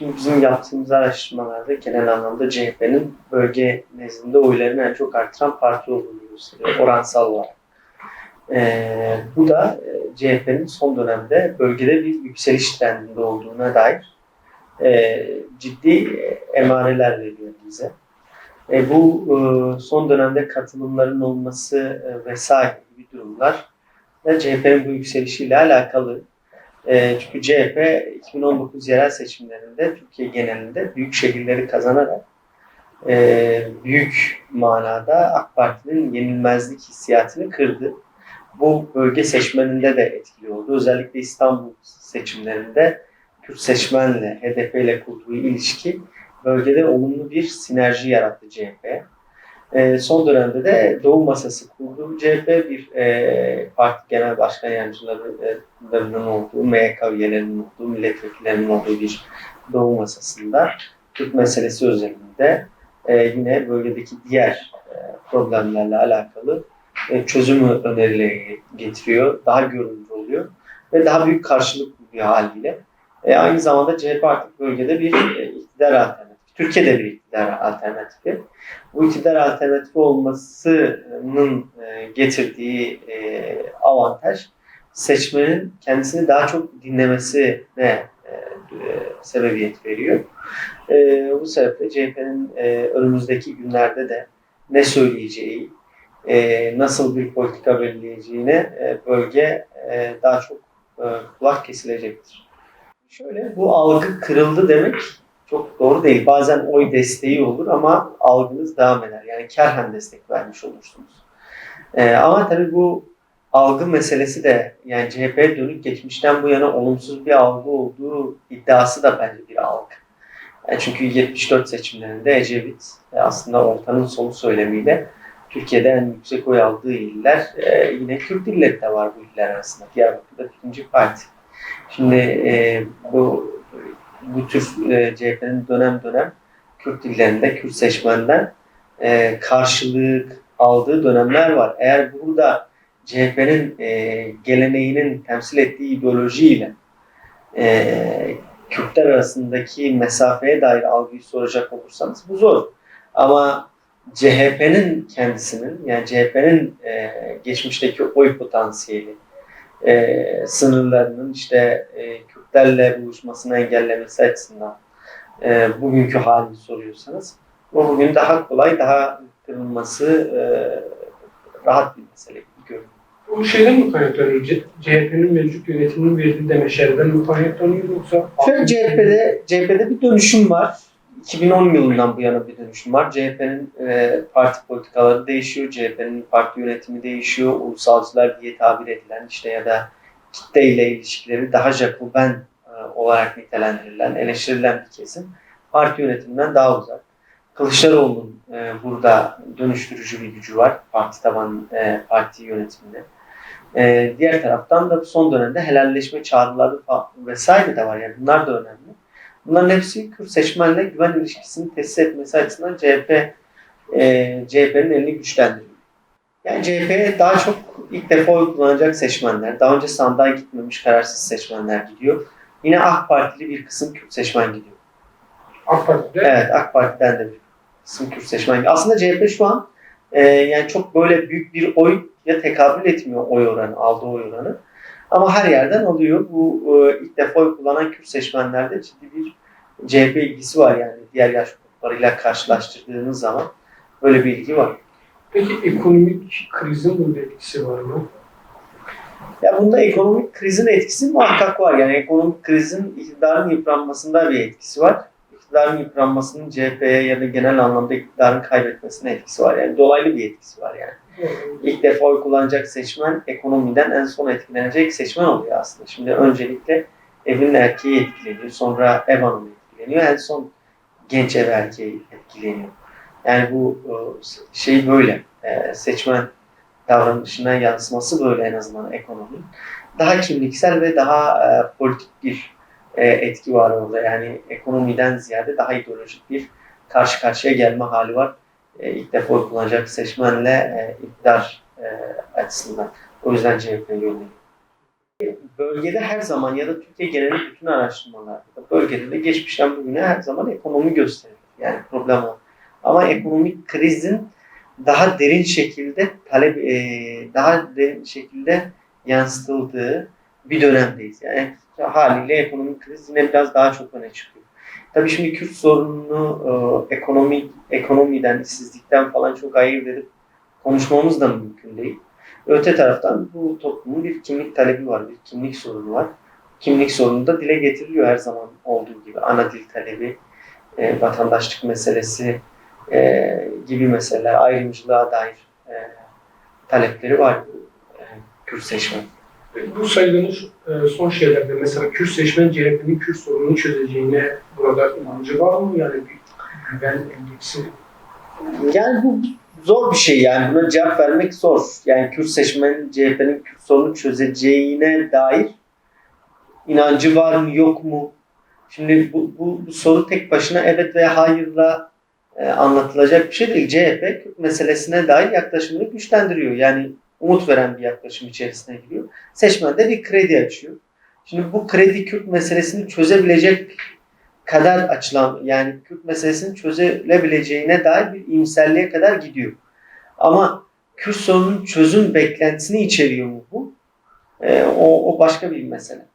Şimdi bizim yaptığımız araştırmalarda genel anlamda CHP'nin bölge nezdinde oylarını en çok artıran parti olduğunu gösteriyor oransal olarak. Ee, bu da e, CHP'nin son dönemde bölgede bir yükseliş trendinde olduğuna dair e, ciddi e, emareler veriyor bize. E, bu e, son dönemde katılımların olması e, vesaire gibi durumlar da CHP'nin bu yükselişiyle alakalı. E, çünkü CHP 2019 yerel seçimlerinde Türkiye genelinde büyük şehirleri kazanarak e, büyük manada AK Parti'nin yenilmezlik hissiyatını kırdı. Bu bölge seçmeninde de etkili oldu. Özellikle İstanbul seçimlerinde Kürt seçmenle, HDP ile kurduğu ilişki bölgede olumlu bir sinerji yarattı CHP. E, son dönemde de Doğu Masası kurdu. CHP bir e, parti genel başkan yardımcılarının olduğu, MYK üyelerinin olduğu, milletvekillerinin olduğu bir Doğu Masası'nda Kürt meselesi özelinde e, yine bölgedeki diğer e, problemlerle alakalı e, çözümü önerileri getiriyor. Daha görünür oluyor ve daha büyük karşılık buluyor haliyle. E, aynı zamanda CHP artık bölgede bir e, iktidar alternatifi. Türkiye'de bir iktidar alternatifi. Bu iktidar alternatifi olmasının e, getirdiği e, avantaj seçmenin kendisini daha çok dinlemesine e, sebebiyet veriyor. Bu sebeple CHP'nin önümüzdeki günlerde de ne söyleyeceği, nasıl bir politika belirleyeceğine bölge daha çok kulak kesilecektir. Şöyle bu algı kırıldı demek çok doğru değil. Bazen oy desteği olur ama algınız devam eder. Yani kerhen destek vermiş olursunuz. E, ama tabii bu algı meselesi de yani CHP'ye dönük geçmişten bu yana olumsuz bir algı olduğu iddiası da bence bir algı. Yani çünkü 74 seçimlerinde Ecevit e, aslında ortanın solu söylemiyle Türkiye'de en yüksek oy aldığı iller e, yine Kürt illeri de var bu iller arasında. Diyarbakır'da ikinci parti. Şimdi e, bu bu tür e, CHP'nin dönem dönem Kürt illerinde, Kürt seçmenden e, karşılık aldığı dönemler var. Eğer burada CHP'nin e, geleneğinin temsil ettiği ideolojiyle e, Kürtler arasındaki mesafeye dair algıyı soracak olursanız bu zor. Ama CHP'nin kendisinin yani CHP'nin e, geçmişteki oy potansiyeli, e, sınırlarının işte e, Kürtlerle buluşmasını engellemesi açısından e, bugünkü halini soruyorsanız bu bugün daha kolay, daha kırılması e, rahat bir mesele gibi görünüyor. Bu şeyden mi kaynaklanıyor? CHP'nin mevcut yönetiminin verdiği demeçlerden mi kaynaklanıyor yoksa? Şöyle CHP'de, CHP'de bir dönüşüm var. 2010 yılından bu yana bir dönüşüm var. CHP'nin e, parti politikaları değişiyor. CHP'nin parti yönetimi değişiyor. Ulusalcılar diye tabir edilen işte ya da kitle ile ilişkileri daha Jacoben e, olarak nitelendirilen, eleştirilen bir kesim. Parti yönetiminden daha uzak. Kılıçdaroğlu'nun e, burada dönüştürücü bir gücü var. Parti taban, e, parti yönetiminde. E, diğer taraftan da son dönemde helalleşme çağrıları vesaire de var. Yani bunlar da önemli. Bunların hepsi Kürt seçmenle güven ilişkisini tesis etmesi açısından CHP e, CHP'nin elini güçlendiriyor. Yani CHP'ye daha çok ilk defa oy kullanacak seçmenler, daha önce sandığa gitmemiş kararsız seçmenler gidiyor. Yine AK Partili bir kısım Kürt seçmen gidiyor. AK Parti'de Evet AK Parti'den de bir kısım Kürt seçmen gidiyor. Aslında CHP şu an e, yani çok böyle büyük bir oy ya tekabül etmiyor oy oranı, aldığı oy oranı. Ama her yerden alıyor. Bu e, ilk defa oy kullanan Kürt seçmenlerde ciddi bir CHP ilgisi var yani diğer yaş gruplarıyla karşılaştırdığınız zaman böyle bir ilgi var. Peki ekonomik krizin bunda etkisi var mı? Ya bunda ekonomik krizin etkisi muhakkak var. Yani ekonomik krizin iktidarın yıpranmasında bir etkisi var. İktidarın yıpranmasının CHP'ye ya da genel anlamda iktidarın kaybetmesine etkisi var. Yani dolaylı bir etkisi var yani. İlk defa oy kullanacak seçmen ekonomiden en son etkilenecek seçmen oluyor aslında. Şimdi öncelikle evin erkeği etkileniyor, sonra ev hanımı etkileniyor, en son genç ev erkeği etkileniyor. Yani bu e, şey böyle, e, seçmen davranışına yansıması böyle en azından ekonomi. Daha kimliksel ve daha e, politik bir etki var orada. Yani ekonomiden ziyade daha ideolojik bir karşı karşıya gelme hali var. İlk defa kullanacak seçmenle iktidar açısından. O yüzden CHP'ye yöneliyor. bölgede her zaman ya da Türkiye geneli bütün araştırmalarda da bölgede de geçmişten bugüne her zaman ekonomi gösterir. Yani problem o. Ama ekonomik krizin daha derin şekilde talep e, daha derin şekilde yansıtıldığı bir dönemdeyiz. Yani haliyle ekonomik kriz yine biraz daha çok öne çıkıyor. Tabii şimdi Kürt sorununu e, ekonomi ekonomiden, işsizlikten falan çok ayırt edip konuşmamız da mümkün değil. Öte taraftan bu toplumun bir kimlik talebi var, bir kimlik sorunu var. Kimlik sorunu da dile getiriliyor her zaman olduğu gibi. Ana dil talebi, e, vatandaşlık meselesi e, gibi meseleler, ayrımcılığa dair e, talepleri var e, Kürt seçmen. Bu saydığımız e, son şeylerde mesela Kürt seçmen CHP'nin Kürt sorununu çözeceğine burada inancı var mı? Yani bir güven endişesi Yani bu zor bir şey yani buna cevap vermek zor. Yani Kürt seçmenin CHP'nin Kürt sorunu çözeceğine dair inancı var mı yok mu? Şimdi bu, bu, bu soru tek başına evet veya hayırla anlatılacak bir şey değil. CHP Kürt meselesine dair yaklaşımını güçlendiriyor. Yani umut veren bir yaklaşım içerisine giriyor. Seçmen de bir kredi açıyor. Şimdi bu kredi Kürt meselesini çözebilecek kadar açılan yani Kürt meselesinin çözülebileceğine dair bir iyimserliğe kadar gidiyor. Ama Kürt sorunun çözüm beklentisini içeriyor mu bu? Ee, o, o başka bir mesele.